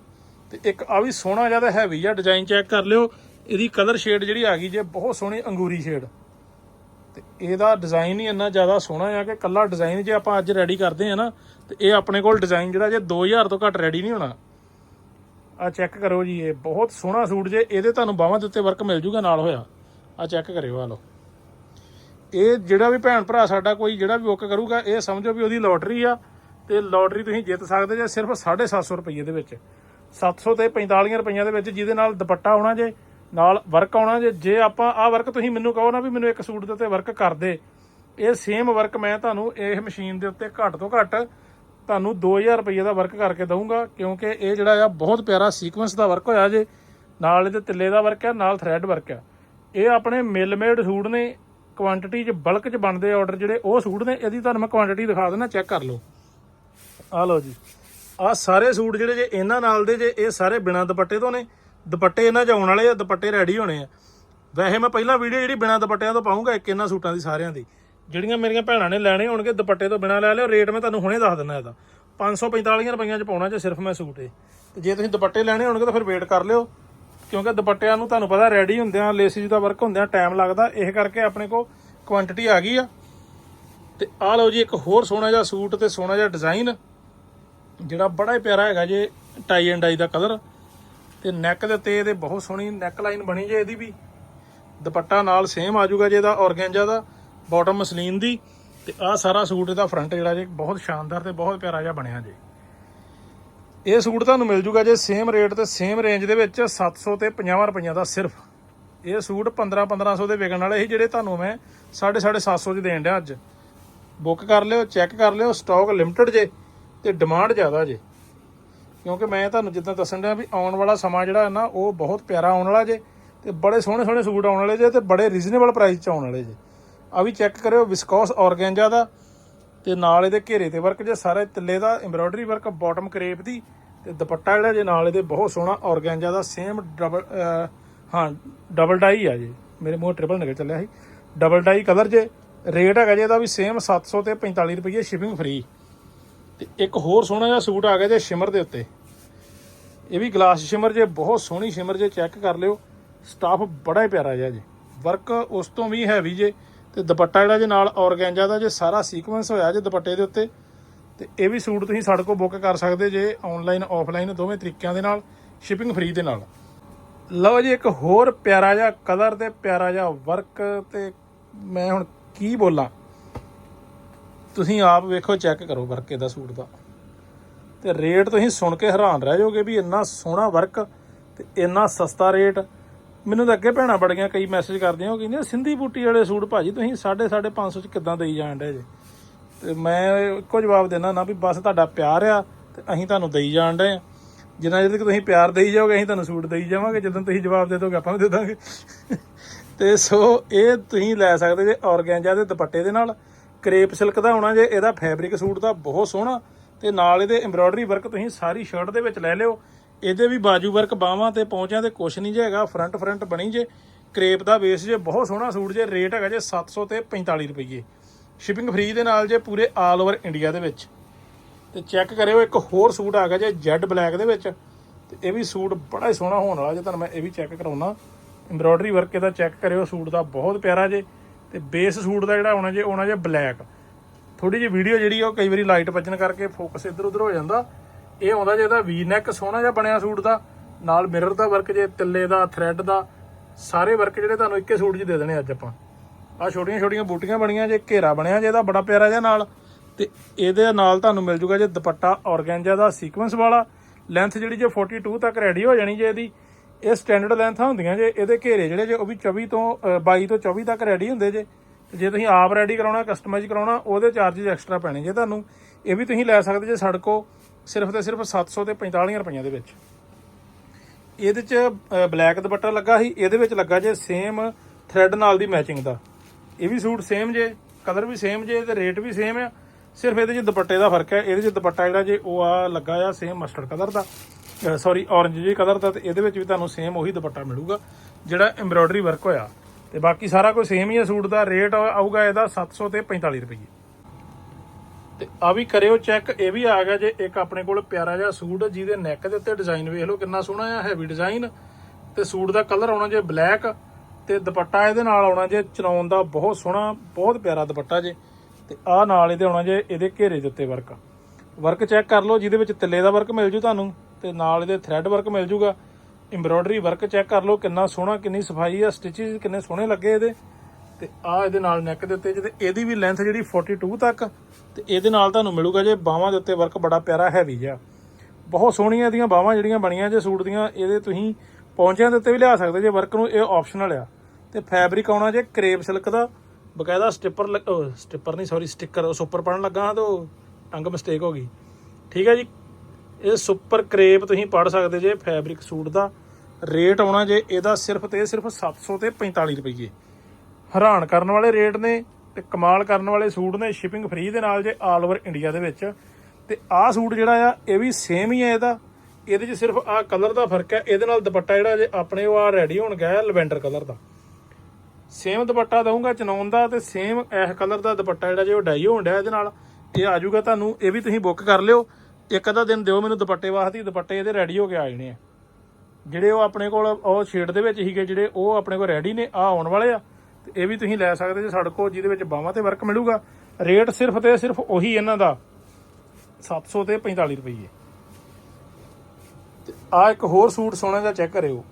ਤੇ ਇੱਕ ਆ ਵੀ ਸੋਹਣਾ ਜ਼ਿਆਦਾ ਹੈਵੀ ਜਿਹਾ ਡਿਜ਼ਾਈਨ ਚੈੱਕ ਕਰ ਲਿਓ। ਇਹਦੀ ਕਲਰ ਸ਼ੇਡ ਜਿਹੜੀ ਆ ਗਈ ਜੇ, ਬਹੁਤ ਸੋਹਣੀ ਅੰਗੂਰੀ ਸ਼ੇਡ ਤੇ ਇਹਦਾ ਡਿਜ਼ਾਈਨ ਹੀ ਇੰਨਾ ਜ਼ਿਆਦਾ ਸੋਹਣਾ ਆ ਕਿ ਕੱਲਾ ਡਿਜ਼ਾਈਨ ਜੇ ਆਪਾਂ ਅੱਜ ਰੈਡੀ ਕਰਦੇ ਆ ਨਾ, ਤੇ ਇਹ ਆਪਣੇ ਕੋਲ ਡਿਜ਼ਾਈਨ ਜਿਹੜਾ ਜੇ 2000 ਤੋਂ ਘੱਟ ਰੈਡੀ ਨਹੀਂ ਹੋਣਾ। ਆ ਚੈੱਕ ਕਰੋ ਜੀ, ਇਹ ਬਹੁਤ ਸੋਹਣਾ ਸੂਟ ਜੇ, ਇਹਦੇ ਤੁਹਾਨੂੰ ਬਾਹਾਂ ਦੇ ਉੱਤੇ ਵਰਕ ਮਿਲ ਜੂਗਾ ਨਾਲ ਹੋਇਆ। ਆ ਚੈੱਕ ਕਰਿਓ ਆ ਲਓ। ਇਹ ਜਿਹੜਾ ਵੀ ਭੈਣ ਭਰਾ ਸਾਡਾ ਕੋਈ ਜਿਹੜਾ ਵੀ ਬੁੱਕ ਕਰੂਗਾ, ਇਹ ਸਮਝੋ ਵੀ ਉਹਦੀ ਲੋਟਰੀ ਆ। ਤੇ ਲੋਟਰੀ ਤੁਸੀਂ ਜਿੱਤ ਸਕਦੇ ਜੇ ਸਿਰਫ 750 ਰੁਪਏ ਦੇ ਵਿੱਚ। 700 ਤੇ 45 ਰੁਪਈਆਂ ਦੇ ਵਿੱਚ ਜਿਹਦੇ ਨਾਲ ਦੁਪੱਟਾ ਆਉਣਾ ਜੇ, ਨਾਲ ਵਰਕ ਆਉਣਾ ਜੇ ਜੇ ਆਪਾਂ ਆਹ ਵਰਕ ਤੁਸੀਂ ਮੈਨੂੰ ਕਹੋ ਨਾ ਵੀ ਮੈਨੂੰ ਇੱਕ ਸੂਟ ਦੇ ਉੱਤੇ ਵਰਕ ਕਰ ਦੇ। ਇਹ ਸੇਮ ਵਰਕ ਮੈਂ ਤੁਹਾਨੂੰ ਇਹ ਮਸ਼ੀਨ ਦੇ ਉੱਤੇ ਘੱਟ ਤੋਂ ਘੱਟ ਤੁਹਾਨੂੰ 2000 ਰੁਪਏ ਦਾ ਵਰਕ ਕਰਕੇ ਦਊਂਗਾ, ਕਿਉਂਕਿ ਇਹ ਜਿਹੜਾ ਆ ਬਹੁਤ ਪਿਆਰਾ ਸੀਕੁਐਂਸ ਦਾ ਵਰਕ ਹੋਇਆ ਜੇ। ਨਾਲ ਇਹਦੇ ਤਿੱਲੇ ਦਾ ਵਰਕ ਹੈ ਨਾਲ ਥ੍ਰੈਡ ਵਰਕ ਆ। ਇਹ ਆਪਣੇ ਮਿਲ ਮੇਡ ਸੂਟ ਨੇ ਕੁਆਂਟੀਟੀ 'ਚ ਬਲਕ 'ਚ ਬਣਦੇ ਆਰਡਰ ਜਿਹੜੇ ਉਹ ਸੂਟ ਨੇ, ਇਹਦੀ ਤੁਹਾਨੂੰ ਮੈਂ ਕੁਆਂਟੀਟੀ ਦਿਖਾ ਦਿੰਦਾ ਚੈੱਕ ਕਰ ਲਓ। ਆ ਲਓ ਜੀ। ਆ ਸਾਰੇ ਸੂਟ ਜਿਹੜੇ ਜੇ ਇਹਨਾਂ ਨਾਲ ਦੇ ਜੇ, ਇਹ ਸਾਰੇ ਬਿਨਾਂ ਦੁਪੱਟੇ ਤੋਂ ਨੇ। ਦੁਪੱਟੇ ਇਹਨਾਂ 'ਚ ਆਉਣ ਵਾਲੇ ਆ, ਦੁਪੱਟੇ ਰੈਡੀ ਹੋਣੇ ਆ। ਵੈਸੇ ਮੈਂ ਪਹਿਲਾਂ ਵੀਡੀਓ ਜਿਹੜੀ ਬਿਨਾਂ ਦੁਪੱਟਿਆਂ ਤੋਂ ਪਾਉਂਗਾ, ਇੱਕ ਇਹਨਾਂ ਸੂਟਾਂ ਦੀ ਸਾਰਿਆਂ ਦੀ। ਜਿਹੜੀਆਂ ਮੇਰੀਆਂ ਭੈਣਾਂ ਨੇ ਲੈਣੇ ਹੋਣਗੇ, ਦੁਪੱਟੇ ਤੋਂ ਬਿਨਾਂ ਲੈ ਲਿਓ। ਰੇਟ ਮੈਂ ਤੁਹਾਨੂੰ ਹੁਣੇ ਦੱਸ ਦਿੰਦਾ ਇਹਦਾ। 545 ਰੁਪਈਆਂ 'ਚ ਪਾਉਣਾ ਜੇ ਸਿਰਫ ਮੈਂ ਸੂਟ ਇਹ। ਤੇ ਜੇ ਤੁਸੀਂ ਦੁਪੱਟੇ ਲੈਣੇ ਹੋਣਗੇ ਤਾਂ ਫਿਰ ਵੇਟ ਕਰ ਲਿਓ। ਕਿਉਂਕਿ ਦੁਪੱਟਿਆਂ ਨੂੰ ਤੁਹਾਨੂੰ ਪਤਾ ਰੈਡੀ ਹੁੰਦਿਆਂ ਲੇਸਿਸ ਦਾ ਵਰਕ ਹੁੰਦਿਆਂ ਟਾਈਮ ਲੱਗਦਾ। ਇਹ ਕਰਕੇ ਆਪਣੇ ਕੋਲ ਕੁਆਂਟੀਟੀ ਆ ਗਈ ਆ। ਤੇ ਆਹ ਲਓ ਜੀ, ਇੱਕ ਹੋਰ ਸੋਹਣਾ ਜਿਹਾ ਸੂਟ ਤੇ ਸੋਹਣਾ ਜਿਹਾ ਡਿਜ਼ਾਈਨ ਜਿਹੜਾ ਬੜਾ ਹੀ ਪਿਆਰਾ ਹੈਗਾ ਜੇ ਟਾਈ ਐਂਡ ਡਾਈ ਦਾ ਕਲਰ ਤੇ ਨੈਕ ਦੇ ਉੱਤੇ ਇਹਦੇ ਬਹੁਤ ਸੋਹਣੀ ਨੈਕ ਲਾਈਨ ਬਣੀ ਜੇ ਇਹਦੀ ਵੀ। ਦੁਪੱਟਾ ਨਾਲ ਸੇਮ ਆ ਜਾਊਗਾ ਜੇ ਇਹਦਾ ਔਰਗੈਂਜਾ ਦਾ ਬਾਟਮ ਮਸਲੀਨ ਦੀ, ਤੇ ਆਹ ਸਾਰਾ ਸੂਟ ਇਹਦਾ ਫਰੰਟ ਜਿਹੜਾ ਜੇ ਬਹੁਤ ਸ਼ਾਨਦਾਰ ਤੇ ਬਹੁਤ ਪਿਆਰਾ ਜਿਹਾ ਬਣਿਆ ਜੇ। ਇਹ ਸੂਟ ਤੁਹਾਨੂੰ ਮਿਲ ਜੂਗਾ ਜੇ ਸੇਮ ਰੇਟ ਤੇ ਸੇਮ ਰੇਂਜ ਦੇ ਵਿੱਚ 700 ਤੇ 50 ਰੁਪਈਆਂ ਦਾ ਸਿਰਫ। ਇਹ ਸੂਟ 15 1500 ਦੇ ਵਿਕਣ ਵਾਲੇ ਸੀ ਜਿਹੜੇ ਤੁਹਾਨੂੰ ਮੈਂ 750 700 ਚ ਦੇਣ ਡਿਆ ਅੱਜ। ਬੁੱਕ ਕਰ ਲਿਓ ਚੈੱਕ ਕਰ ਲਿਓ ਸਟਾਕ ਲਿਮਟਿਡ ਜੇ। ਤੇ ਡਿਮਾਂਡ ਜ਼ਿਆਦਾ ਜੇ। ਕਿਉਂਕਿ ਮੈਂ ਤੁਹਾਨੂੰ ਜਿੱਦਾਂ ਦੱਸਣ ਡਿਆ ਵੀ ਆਉਣ ਵਾਲਾ ਸਮਾਂ ਜਿਹੜਾ ਹੈ ਨਾ, ਉਹ ਬਹੁਤ ਪਿਆਰਾ ਆਉਣ ਵਾਲਾ ਜੇ ਤੇ ਬੜੇ ਸੋਹਣੇ ਸੋਹਣੇ ਸੂਟ ਆਉਣ ਵਾਲੇ ਜੇ ਤੇ ਬੜੇ ਰੀਜ਼ਨੇਬਲ ਪ੍ਰਾਈਸ 'ਚ ਆਉਣ ਵਾਲੇ ਜੇ। ਆ ਵੀ ਚੈੱਕ ਕਰਿਓ ਵਿਸਕੋਸ ਔਰਗੈਂਜਾ ਦਾ ਤੇ ਨਾਲ ਇਹਦੇ ਘੇਰੇ ਤੇ ਵਰਕ ਜੇ, ਸਾਰੇ ਤਿੱਲੇ ਦਾ ਐਮਬ੍ਰੋਇਡਰੀ ਵਰਕ ਬਾਟਮ ਕਰੇਪ ਦੀ ਤੇ ਦੁਪੱਟਾ ਜਿਹੜਾ ਜੇ, ਨਾਲ ਇਹਦੇ ਬਹੁਤ ਸੋਹਣਾ ਔਰਗੈਂਜਾ ਦਾ ਸੇਮ ਡਬਲ ਹਾਂ ਡਬਲ ਡਾਈ ਆ ਜੀ। ਮੇਰੇ ਮੂੰਹ ਟ੍ਰਿਪਲ ਨਿਕਲ ਚੱਲਿਆ ਸੀ। ਡਬਲ ਡਾਈ ਕਲਰ ਜੇ ਰੇਟ ਹੈਗਾ ਜੇ ਇਹਦਾ ਵੀ ਸੇਮ 700 ਤੇ 45 ਰੁਪਏ ਸ਼ਿਪਿੰਗ ਫ੍ਰੀ ਤੇ ਇੱਕ ਹੋਰ ਸੋਹਣਾ ਜਿਹਾ ਸੂਟ ਆ ਗਿਆ ਜੇ ਸ਼ਿਮਰ ਦੇ ਉੱਤੇ। ਇਹ ਵੀ ਗਲਾਸ ਸ਼ਿਮਰ ਜੇ, ਬਹੁਤ ਸੋਹਣੀ ਸ਼ਿਮਰ ਜੇ, ਚੈੱਕ ਕਰ ਲਿਓ। ਸਟਾਫ ਬੜਾ ਹੀ ਪਿਆਰਾ ਜਿਹਾ ਜੇ। ਵਰਕ ਉਸ ਤੋਂ ਵੀ ਹੈਵੀ ਜੇ ਤੇ ਦੁਪੱਟਾ ਜਿਹੜਾ ਜੇ ਨਾਲ ਔਰਗੈਂਜਾ ਦਾ ਜੇ, ਸਾਰਾ ਸੀਕੁਐਂਸ ਹੋਇਆ ਜੇ ਦੁਪੱਟੇ ਦੇ ਉੱਤੇ। ਤੇ ਇਹ ਵੀ ਸੂਟ ਤੁਸੀਂ ਸਾਡੇ ਕੋਲ ਬੁੱਕ ਕਰ ਸਕਦੇ ਜੇ ਆਨਲਾਈਨ ਆਫਲਾਈਨ ਦੋਵੇਂ ਤਰੀਕਿਆਂ ਦੇ ਨਾਲ ਸ਼ਿਪਿੰਗ ਫ੍ਰੀ ਦੇ ਨਾਲ। ਲਓ ਜੀ, ਇੱਕ ਹੋਰ ਪਿਆਰਾ ਜਿਹਾ ਕਲਰ ਤੇ ਪਿਆਰਾ ਜਿਹਾ ਵਰਕ ਤੇ ਮੈਂ ਹੁਣ ਕੀ ਬੋਲਾਂ? ਤੁਸੀਂ ਆਪ ਵੇਖੋ ਚੈੱਕ ਕਰੋ ਵਰਕੇ ਦਾ ਸੂਟ ਦਾ। ਤੇ ਰੇਟ ਤੁਸੀਂ ਸੁਣ ਕੇ ਹੈਰਾਨ ਰਹਿ ਜਾਓਗੇ ਵੀ ਇੰਨਾ ਸੋਹਣਾ ਵਰਕ ਤੇ ਇੰਨਾ ਸਸਤਾ ਰੇਟ ਮੈਨੂੰ ਤਾਂ ਅੱਗੇ ਭੈਣਾਂ ਬੜੀਆਂ ਕਈ ਮੈਸੇਜ ਕਰਦੀਆਂ, ਉਹ ਕਹਿੰਦੀਆਂ, ਸਿੰਧੀ ਬੂਟੀ ਵਾਲੇ ਸੂਟ ਭਾਜੀ, ਤੁਸੀਂ 5.5 550 ਚ ਕਿੱਦਾਂ ਦੇਈ ਜਾਣ ਡੇ ਜੇ? ਤੇ ਮੈਂ ਇੱਕੋ ਜਵਾਬ ਦੇਣਾ ਨਾ ਵੀ ਬਸ ਤੁਹਾਡਾ ਪਿਆਰ ਆ ਤੇ ਅਸੀਂ ਤੁਹਾਨੂੰ ਦੇਈ ਜਾਣ ਡੇ ਆ। ਜਿੰਨਾ ਚਿਰ ਤੱਕ ਤੁਸੀਂ ਪਿਆਰ ਦੇਈ ਜਾਓਗੇ, ਅਸੀਂ ਤੁਹਾਨੂੰ ਸੂਟ ਦੇਈ ਜਾਵਾਂਗੇ। ਜਦੋਂ ਤੁਸੀਂ ਜਵਾਬ ਦੇ ਦੋਗੇ, ਆਪਾਂ ਵੀ ਦੇ ਦਾਂਗੇ। ਤੇ ਸੋ ਇਹ ਤੁਸੀਂ ਲੈ ਸਕਦੇ ਜੇ ਔਰਗੈਂਜਾ ਦੇ ਦੁਪੱਟੇ ਦੇ ਨਾਲ। ਕਰੇਪ ਸਿਲਕ ਦਾ ਹੋਣਾ ਜੇ, ਇਹਦਾ ਫੈਬਰਿਕ ਸੂਟ ਦਾ ਬਹੁਤ ਸੋਹਣਾ। ਤੇ ਨਾਲ ਇਹਦੇ ਐਮਬ੍ਰੋਇਡਰੀ ਵਰਕ ਤੁਸੀਂ ਸਾਰੀ ਸ਼ਰਟ ਦੇ ਵਿੱਚ ਲੈ ਲਿਓ। ਇਹਦੇ ਵੀ ਬਾਜੂ ਵਰਕ ਬਾਹਾਂ ਤੇ ਪਹੁੰਚਿਆ ਤੇ ਕੁਛ ਨਹੀਂ ਜੇ ਹੈਗਾ ਫਰੰਟ ਫਰੰਟ ਬਣੀ ਜੇ। ਕਰੇਪ ਦਾ ਬੇਸ ਜੇ ਬਹੁਤ ਸੋਹਣਾ ਸੂਟ ਜੇ ਰੇਟ ਹੈਗਾ ਜੇ 700 ਤੇ 45 ਰੁਪਏ ਸ਼ਿਪਿੰਗ ਫ੍ਰੀ ਦੇ ਨਾਲ ਜੇ ਪੂਰੇ ਆਲ ਓਵਰ ਇੰਡੀਆ ਦੇ ਵਿੱਚ। ਤੇ ਚੈੱਕ ਕਰਿਓ, ਇੱਕ ਹੋਰ ਸੂਟ ਆ ਗਿਆ ਜੇ ਜੈਡ ਬਲੈਕ ਦੇ ਵਿੱਚ। ਤੇ ਇਹ ਵੀ ਸੂਟ ਬੜਾ ਹੀ ਸੋਹਣਾ ਹੋਣ ਵਾਲਾ ਜੇ, ਤੁਹਾਨੂੰ ਮੈਂ ਇਹ ਵੀ ਚੈੱਕ ਕਰਾਉਣਾ ਐਮਬ੍ਰੋਇਡਰੀ ਵਰਕ ਇਹਦਾ ਚੈੱਕ ਕਰਿਓ, ਸੂਟ ਦਾ ਬਹੁਤ ਪਿਆਰਾ ਜੇ। ਤੇ ਬੇਸ ਸੂਟ ਦਾ ਜਿਹੜਾ ਹੋਣਾ ਜੇ ਹੋਣਾ ਜੇ ਬਲੈਕ। ਥੋੜੀ ਜਿਹੀ ਵੀਡੀਓ ਜਿਹੜੀ ਆ ਉਹ ਕਈ ਵਾਰੀ ਲਾਈਟ ਵੱਜਣ ਕਰਕੇ ਫੋਕਸ ਇੱਧਰ ਉੱਧਰ ਹੋ ਜਾਂਦਾ। ਇਹ ਆਉਂਦਾ ਜੇ ਇਹਦਾ ਵੀ ਨੈਕ ਸੋਹਣਾ ਜਿਹਾ ਬਣਿਆ ਸੂਟ ਦਾ, ਨਾਲ ਮਿਰਰ ਦਾ ਵਰਕ ਜੇ, ਤਿੱਲੇ ਦਾ ਥ੍ਰੈਡ ਦਾ, ਸਾਰੇ ਵਰਕ ਜਿਹੜੇ ਤੁਹਾਨੂੰ ਇੱਕੇ ਸੂਟ 'ਚ ਦੇ ਦੇਣੇ ਅੱਜ ਆਪਾਂ। ਆ ਛੋਟੀਆਂ ਛੋਟੀਆਂ ਬੂਟੀਆਂ ਬਣੀਆਂ ਜੇ, ਘੇਰਾ ਬਣਿਆ ਜੇ ਇਹਦਾ ਬੜਾ ਪਿਆਰਾ ਜਿਹਾ ਨਾਲ। ਤੇ ਇਹਦੇ ਨਾਲ ਤੁਹਾਨੂੰ ਮਿਲ ਜੂਗਾ ਜੇ ਦੁਪੱਟਾ ਔਰਗੈਂਜਾ ਦਾ ਸੀਕੁਐਂਸ ਵਾਲਾ। ਲੈਂਥ ਜਿਹੜੀ ਜੇ 42 ਤੱਕ ਰੈਡੀ ਹੋ ਜਾਣੀ ਜੇ ਇਹਦੀ। ਇਹ ਸਟੈਂਡਰਡ ਲੈਂਥਾਂ ਹੁੰਦੀਆਂ ਜੇ ਇਹਦੇ ਘੇਰੇ ਜਿਹੜੇ ਜੇ ਉਹ ਵੀ 24 ਤੋਂ ਅ, 22 ਤੋਂ 24 ਤੱਕ ਰੈਡੀ ਹੁੰਦੇ ਜੇ। ਜੇ ਤੁਸੀਂ ਆਪ ਰੈਡੀ ਕਰਾਉਣਾ ਕਸਟਮਾਈਜ਼ ਕਰਾਉਣਾ ਉਹਦੇ ਚਾਰजेस ਐਕਸਟਰਾ ਪੈਣੇ ਜੇ ਤੁਹਾਨੂੰ। ਇਹ ਵੀ ਤੁਸੀਂ ਲੈ ਸਕਦੇ ਜੇ ਸੜਕੋ ਸਿਰਫ ਤੇ ਸਿਰਫ 700 ਤੇ 45 ਰੁਪਈਆਂ ਦੇ ਵਿੱਚ। ਇਹਦੇ ਚ ਬਲੈਕ ਦੁਪੱਟਾ ਲੱਗਾ ਸੀ ਇਹਦੇ ਵਿੱਚ ਲੱਗਾ ਜੇ ਸੇਮ ਥ੍ਰੈਡ ਨਾਲ ਦੀ ਮੈਚਿੰਗ ਦਾ। ਇਹ ਵੀ ਸੂਟ ਸੇਮ ਜੇ ਕਲਰ ਵੀ ਸੇਮ ਜੇ ਤੇ ਰੇਟ ਵੀ ਸੇਮ ਆ। ਸਿਰਫ ਇਹਦੇ ਚ ਦੁਪੱਟੇ ਦਾ ਫ਼ਰਕ ਹੈ। ਇਹਦੇ ਚ ਦੁਪੱਟਾ ਜਿਹੜਾ ਜੇ ਉਹ ਆ ਲੱਗਾ ਆ ਸੇਮ ਮਸਟਰਡ ਕਲਰ ਦਾ। ਸੌਰੀ orange ਜਿਹੇ ਕਲਰ ਦਾ ਤੇ ਇਹਦੇ ਵਿੱਚ ਵੀ ਤੁਹਾਨੂੰ ਸੇਮ ਉਹੀ ਦੁਪੱਟਾ ਮਿਲੂਗਾ, ਜਿਹੜਾ ਐਮਬ੍ਰੋਇਡਰੀ ਵਰਕ ਹੋਇਆ। ਤੇ ਬਾਕੀ ਸਾਰਾ ਕੁਝ ਸੇਮ ਹੀ ਹੈ ਸੂਟ ਦਾ ਰੇਟ ਆਊਗਾ ਇਹਦਾ 700 ਤੇ 45 ਰੁਪਏ ਤੇ ਆ ਵੀ ਕਰਿਓ ਚੈੱਕ ਇਹ ਵੀ ਆ ਗਿਆ ਜੇ ਇੱਕ ਆਪਣੇ ਕੋਲ ਪਿਆਰਾ ਜਿਹਾ ਸੂਟ, ਜਿਹਦੇ ਨੈਕ ਦੇ ਉੱਤੇ ਡਿਜ਼ਾਈਨ ਵੇਖ ਲਓ ਕਿੰਨਾ ਸੋਹਣਾ ਆ ਹੈਵੀ ਡਿਜ਼ਾਈਨ ਤੇ ਸੂਟ ਦਾ ਕਲਰ ਆਉਣਾ ਜੇ ਬਲੈਕ ਤੇ ਦੁਪੱਟਾ ਇਹਦੇ ਨਾਲ ਆਉਣਾ ਜੇ ਚਨੌਨ ਦਾ ਬਹੁਤ ਸੋਹਣਾ, ਬਹੁਤ ਪਿਆਰਾ ਦੁਪੱਟਾ ਜੇ। ਤੇ ਆਹ ਨਾਲ ਇਹਦੇ ਆਉਣਾ ਜੇ ਇਹਦੇ ਘੇਰੇ ਦੇ ਉੱਤੇ ਵਰਕ ਵਰਕ ਚੈੱਕ ਕਰ ਲਓ, ਜਿਹਦੇ ਵਿੱਚ ਤਿੱਲੇ ਦਾ ਵਰਕ ਮਿਲ ਜੂ ਤੁਹਾਨੂੰ। ਤੇ ਨਾਲ ਇਹਦੇ ਥ੍ਰੈਡ ਵਰਕ ਮਿਲ ਜੂਗਾ। ਐਮਬ੍ਰੋਇਡਰੀ ਵਰਕ ਚੈੱਕ ਕਰ ਲਓ, ਕਿੰਨਾ ਸੋਹਣਾ, ਕਿੰਨੀ ਸਫ਼ਾਈ ਆ ਸਟਿਚਸ ਕਿੰਨੇ ਸੋਹਣੇ ਲੱਗੇ ਇਹਦੇ। ਤੇ ਆ ਇਹਦੇ ਨਾਲ ਨੈਕ ਦੇ ਉੱਤੇ, ਜਿਹਦੇ ਇਹਦੀ ਵੀ ਲੈਂਥ ਜਿਹੜੀ 42 ਤੱਕ, ਤੇ ਇਹਦੇ ਨਾਲ ਤੁਹਾਨੂੰ ਮਿਲੂਗਾ ਜੇ ਬਾਹਾਂ ਦੇ ਉੱਤੇ ਵਰਕ ਬੜਾ ਪਿਆਰਾ ਹੈਵੀ ਜਿਹਾ। ਬਹੁਤ ਸੋਹਣੀਆਂ ਇਹਦੀਆਂ ਬਾਹਾਂ ਜਿਹੜੀਆਂ ਬਣੀਆਂ ਜੇ ਸੂਟ ਦੀਆਂ, ਇਹਦੇ ਤੁਸੀਂ ਪੌਂਚਿਆਂ ਦੇ ਉੱਤੇ ਵੀ ਲਿਆ ਸਕਦੇ ਜੇ ਵਰਕ ਨੂੰ, ਇਹ ਆਪਸ਼ਨਲ ਆ। ਤੇ ਫੈਬਰਿਕ ਆਉਣਾ ਜੇ ਕਰੇਪ ਸਿਲਕ ਦਾ, ਬਕਾਇਦਾ ਸਟਿੱਪਰ ਸਟਿੱਪਰ ਨਹੀਂ ਸੌਰੀ ਸਟicker ਉਸ ਉੱਪਰ ਪੜਨ ਲੱਗਾ ਹਾਂ ਤੇ ਉਹ ਟੰਗ ਮਿਸਟੇਕ ਹੋ ਗਈ। ਠੀਕ ਹੈ ਜੀ ਇਹ ਸੁਪਰ ਕਰੇਪ ਤੁਸੀਂ ਪੜ ਸਕਦੇ ਜੇ ਫੈਬਰਿਕ ਸੂਟ ਦਾ। ਰੇਟ ਆਉਣਾ ਜੇ ਇਹਦਾ ਸਿਰਫ ਤੇ ਸਿਰਫ 700 ਤੇ 45 ਰੁਪਏ ਹੈਰਾਨ ਕਰਨ ਵਾਲੇ ਰੇਟ ਨੇ ਤੇ ਕਮਾਲ ਕਰਨ ਵਾਲੇ ਸੂਟ ਨੇ ਸ਼ਿਪਿੰਗ ਫ੍ਰੀ ਦੇ ਨਾਲ ਜੇ ਆਲ ਓਵਰ ਇੰਡੀਆ ਦੇ ਵਿੱਚ। ਤੇ ਆਹ ਸੂਟ ਜਿਹੜਾ ਆ, ਇਹ ਵੀ ਸੇਮ ਹੀ ਹੈ ਇਹਦਾ। ਇਹਦੇ 'ਚ ਸਿਰਫ ਆਹ ਕਲਰ ਦਾ ਫ਼ਰਕ ਹੈ ਇਹਦੇ ਨਾਲ ਦੁਪੱਟਾ ਜਿਹੜਾ ਜੇ ਆਪਣੇ ਉਹ ਆ ਰੈਡੀ ਹੋਣ ਗਿਆ ਲਵੈਂਡਰ ਕਲਰ ਦਾ। ਸੇਮ ਦੁਪੱਟਾ ਦਊਂਗਾ ਚਨੌਨ ਦਾ ਤੇ ਸੇਮ ਇਸ ਕਲਰ ਦਾ ਦੁਪੱਟਾ ਜਿਹੜਾ ਜੇ ਉਹ ਡਾਈ ਹੋਣ ਡਿਆ ਇਹਦੇ ਨਾਲ। ਇਹ ਆ ਜਾਊਗਾ ਤੁਹਾਨੂੰ, ਇਹ ਵੀ ਤੁਸੀਂ ਬੁੱਕ ਕਰ ਲਿਓ। ਇੱਕ ਅੱਧਾ ਦਿਨ ਦਿਓ ਮੈਨੂੰ ਦੁਪੱਟੇ ਵਾਸਤੇ, ਦੁਪੱਟੇ ਇਹਦੇ ਰੈਡੀ ਹੋ ਕੇ ਆ ਜਾਣੇ ਆ। ਜਿਹੜੇ ਉਹ ਆਪਣੇ ਕੋਲ, ਉਹ ਸ਼ੇਡ ਦੇ ਵਿੱਚ ਹੀਗੇ ਜਿਹੜੇ ਉਹ ਆਪਣੇ ਕੋਲ ਰੈਡੀ ਨੇ ਆ ਆਉਣ ਵਾਲੇ ਆ। ਤੇ ਇਹ ਵੀ ਤੁਸੀਂ ਲੈ ਸਕਦੇ ਜੇ ਸਾਡੇ ਕੋਲ, ਜਿਹਦੇ ਵਿੱਚ ਬਾਹਾਂ ਤੇ ਵਰਕ ਮਿਲੂਗਾ। ਰੇਟ ਸਿਰਫ ਤੇ ਸਿਰਫ ਉਹੀ ਇਹਨਾਂ ਦਾ 700 ਤੇ 45 ਰੁਪਏ ਤੇ ਆ ਇੱਕ ਹੋਰ ਸੂਟ ਸੋਹਣਾ ਦਾ ਚੈੱਕ ਕਰਿਓ।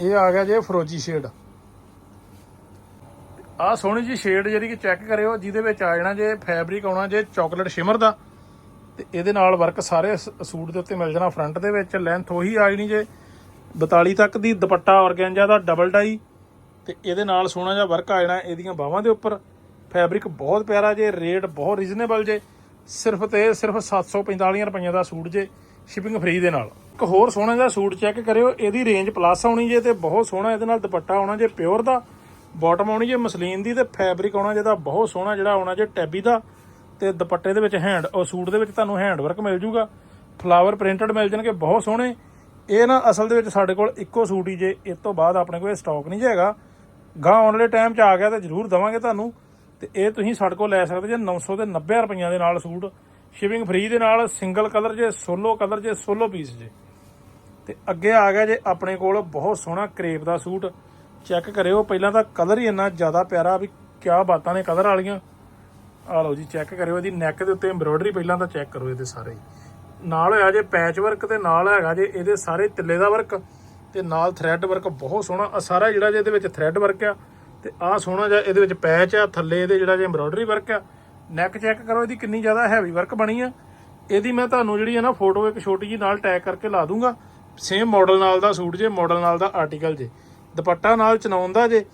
ਇਹ ਆ ਗਿਆ ਜੇ ਫਰੋਜੀ ਸ਼ੇਡ। ਆ ਸੋਹਣੀ ਜੀ ਸ਼ੇਡ ਜਿਹੜੀ ਕਿ ਚੈੱਕ ਕਰਿਓ, ਜਿਹਦੇ ਵਿੱਚ ਆ ਜਾਣਾ ਜੇ ਫੈਬਰਿਕ ਆਉਣਾ ਜੇ ਚਾਕਲੇਟ ਸ਼ਿਮਰ ਦਾ, ਤੇ ਇਹਦੇ ਨਾਲ ਵਰਕ ਸਾਰੇ ਸ- ਸੂਟ ਦੇ ਉੱਤੇ ਮਿਲ ਜਾਣਾ ਫਰੰਟ ਦੇ ਵਿੱਚ ਲੈਂਥ ਉਹੀ ਆ ਜਾਣੀ ਜੇ 42 ਤੱਕ ਦੀ, ਦੁਪੱਟਾ ਔਰਗੈਂਜਾ ਦਾ ਡਬਲ ਡਾਈ ਤੇ ਇਹਦੇ ਨਾਲ ਸੋਹਣਾ ਜਿਹਾ ਵਰਕ ਆ ਜਾਣਾ ਇਹਦੀਆਂ ਬਾਹਾਂ ਦੇ ਉੱਪਰ। ਫੈਬਰਿਕ ਬਹੁਤ ਪਿਆਰਾ ਜੇ ਰੇਟ ਬਹੁਤ ਰੀਜ਼ਨੇਬਲ ਜੇ, ਸਿਰਫ ਤੇ ਸਿਰਫ 745 ਰੁਪਈਆ ਦਾ ਸੂਟ ਜੇ ਸ਼ਿਪਿੰਗ ਫ੍ਰੀ ਦੇ ਨਾਲ। ਇੱਕ ਹੋਰ ਸੋਹਣਾ ਜਿਹਾ ਸੂਟ ਚੈੱਕ ਕਰਿਓ, ਇਹਦੀ ਰੇਂਜ ਪਲੱਸ ਆਉਣੀ ਜੇ ਤੇ ਬਹੁਤ ਸੋਹਣਾ ਇਹਦੇ ਨਾਲ ਦੁਪੱਟਾ ਆਉਣਾ ਜੇ ਪਿਓਰ ਦਾ ਬਾਟਮ ਆਉਣੀ ਜੇ ਮਸਲੀਨ ਦੀ ਤੇ ਫੈਬਰਿਕ ਆਉਣਾ ਜਿਹਦਾ ਬਹੁਤ ਸੋਹਣਾ ਜਿਹੜਾ ਆਉਣਾ ਜੇ ਟੈਬੀ ਦਾ, ਤੇ ਦੁਪੱਟੇ ਦੇ ਵਿੱਚ ਹੈਂਡ ਉਹ ਸੂਟ ਦੇ ਵਿੱਚ ਤੁਹਾਨੂੰ ਹੈਂਡ ਵਰਕ ਮਿਲ ਜੂਗਾ। ਫਲਾਵਰ ਪ੍ਰਿੰਟਡ ਮਿਲ ਜਾਣਗੇ, ਬਹੁਤ ਸੋਹਣੇ। ਇਹ ਨਾ ਅਸਲ ਦੇ ਵਿੱਚ ਸਾਡੇ ਕੋਲ ਇੱਕੋ ਸੂਟ ਹੀ ਜੇ ਇਸ ਤੋਂ ਬਾਅਦ ਆਪਣੇ ਕੋਲ ਇਹ ਸਟਾਕ ਨਹੀਂ ਜੇ ਹੈਗਾ। ਗਾਂ ਆਉਣ ਵਾਲੇ ਟਾਈਮ 'ਚ ਆ ਗਿਆ ਤਾਂ ਜ਼ਰੂਰ ਦਵਾਂਗੇ ਤੁਹਾਨੂੰ। ਤੇ ਇਹ ਤੁਸੀਂ ਸਾਡੇ ਕੋਲ ਲੈ ਸਕਦੇ ਜੇ 900 ਤੇ 90 ਰੁਪਈਆਂ ਦੇ ਨਾਲ ਸੂਟ। ਸ਼ਿਪਿੰਗ ਫ੍ਰੀ ਦੇ ਨਾਲ ਸਿੰਗਲ ਕਲਰ ਜੇ ਸੋਲੋ ਕਲਰ ਜੇ ਸੋਲੋ ਪੀਸ ਜੇ। ਤੇ ਅੱਗੇ ਆ ਗਿਆ ਜੇ ਆਪਣੇ ਕੋਲ ਬਹੁਤ ਸੋਹਣਾ ਕਰੇਪ ਦਾ ਸੂਟ। ਚੈੱਕ ਕਰਿਓ, ਪਹਿਲਾਂ ਤਾਂ ਕਲਰ ਹੀ ਇੰਨਾ ਜ਼ਿਆਦਾ ਪਿਆਰਾ ਵੀ ਕਿਆ ਬਾਤਾਂ ਨੇ ਕਲਰ ਵਾਲੀਆਂ। ਆ ਲਓ ਜੀ, ਚੈੱਕ ਕਰਿਓ, ਇਹਦੀ ਨੈਕ ਦੇ ਉੱਤੇ ਐਮਬ੍ਰੋਇਡਰੀ ਪਹਿਲਾਂ ਤਾਂ ਚੈੱਕ ਕਰੋ ਇਹਦੇ ਸਾਰੇ ਨਾਲ ਹੋਇਆ ਜੇ ਪੈਚ ਵਰਕ ਤੇ ਨਾਲ ਹੈਗਾ ਜੇ ਇਹਦੇ ਸਾਰੇ ਤਿੱਲੇ ਦਾ ਵਰਕ ਤੇ ਨਾਲ ਥ੍ਰੈਡ ਵਰਕ ਬਹੁਤ ਸੋਹਣਾ। ਆ ਸਾਰਾ ਜਿਹੜਾ ਜੇ ਇਹਦੇ ਵਿੱਚ ਥ੍ਰੈਡ ਵਰਕ ਆ, ਤੇ ਆਹ ਸੋਹਣਾ ਜਿਹਾ ਇਹਦੇ ਵਿੱਚ ਪੈਚ ਆ, ਥੱਲੇ ਇਹਦੇ ਜਿਹੜਾ ਜੇ ਐਮਬ੍ਰੋਇਡਰੀ ਵਰਕ ਆ। ਨੈਕ ਚੈੱਕ ਕਰੋ, ਇਹਦੀ ਕਿੰਨੀ ਜ਼ਿਆਦਾ ਹੈਵੀ ਵਰਕ ਬਣੀ ਆ। ਇਹਦੀ ਮੈਂ ਤੁਹਾਨੂੰ ਜਿਹੜੀ ਹੈ ਨਾ ਫੋਟੋ ਇੱਕ ਛੋਟੀ ਜੀ ਨਾਲ ਟੈਗ ਕਰਕੇ ਲਾ ਦੂੰਗਾ। ਸੇਮ ਮਾਡਲ ਨਾਲ ਦਾ ਸੂਟ ਜੇ ਮਾਡਲ ਨਾਲ ਦਾ ਆਰਟੀਕਲ ਜੇ। ਦੁਪੱਟਾ ਨਾਲ ਚਨਾਉਣ ਦਾ ਜੇ,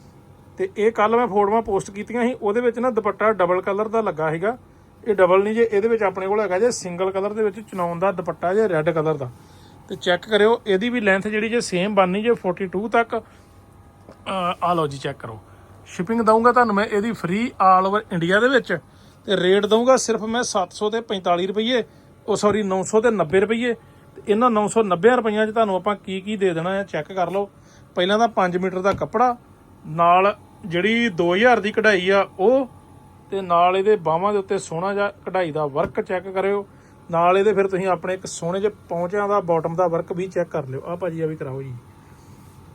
ਤੇ ਇਹ ਕੱਲ ਮੈਂ ਫੋਟੋਆਂ ਪੋਸਟ ਕੀਤੀਆਂ ਸੀ, ਉਹਦੇ ਵਿੱਚ ਨਾ ਦੁਪੱਟਾ ਡਬਲ ਕਲਰ ਦਾ ਲੱਗਾ ਸੀਗਾ। ਇਹ ਡਬਲ ਨਹੀਂ ਜੇ, ਇਹਦੇ ਵਿੱਚ ਆਪਣੇ ਕੋਲ ਹੈਗਾ ਜੇ ਸਿੰਗਲ ਕਲਰ ਦੇ ਵਿੱਚ ਚਨਾਉਣ ਦਾ ਦੁਪੱਟਾ ਜੇ ਰੈੱਡ ਕਲਰ ਦਾ। ਤੇ ਚੈੱਕ ਕਰਿਓ, ਇਹਦੀ ਵੀ ਲੈਂਥ ਜਿਹੜੀ ਜੇ ਸੇਮ ਬਣਨੀ ਜੇ 42 ਤੱਕ। ਆ ਲਓ ਜੀ ਚੈੱਕ ਕਰੋ। ਸ਼ਿਪਿੰਗ ਦਊਂਗਾ ਤੁਹਾਨੂੰ ਮੈਂ ਇਹਦੀ ਫ੍ਰੀ ਆਲ ਓਵਰ ਇੰਡੀਆ ਦੇ ਵਿੱਚ, ਤੇ ਰੇਟ ਦਊਂਗਾ ਸਿਰਫ ਮੈਂ 700 ਤੇ 45 ਰੁਪਏ ਉਹ ਸੌਰੀ 900 ਤੇ 90 ਰੁਪਏ ਤੇ ਇਹਨਾਂ 990 ਰੁਪਈਆਂ 'ਚ ਤੁਹਾਨੂੰ ਆਪਾਂ ਕੀ ਕੀ ਦੇ ਦੇਣਾ ਹੈ ਚੈੱਕ ਕਰ ਲਓ। ਪਹਿਲਾਂ ਤਾਂ 5 ਮੀਟਰ ਦਾ ਕੱਪੜਾ, ਨਾਲ ਜਿਹੜੀ 2000 ਦੀ ਕਢਾਈ ਆ ਉਹ, ਤੇ ਨਾਲ ਇਹਦੇ ਬਾਹਾਂ ਦੇ ਉੱਤੇ ਸੋਹਣਾ ਜਿਹਾ ਕਢਾਈ ਦਾ ਵਰਕ ਚੈੱਕ ਕਰਿਓ। ਨਾਲ ਇਹਦੇ ਫਿਰ ਤੁਸੀਂ ਆਪਣੇ ਇੱਕ ਸੋਹਣੇ ਜਿਹੇ ਪੌਂਚਿਆਂ ਦਾ ਬਾਟਮ ਦਾ ਵਰਕ ਵੀ ਚੈੱਕ ਕਰ ਲਿਓ। ਆ ਭਾਜੀ ਆ ਵੀ ਕਰਾਓ ਜੀ।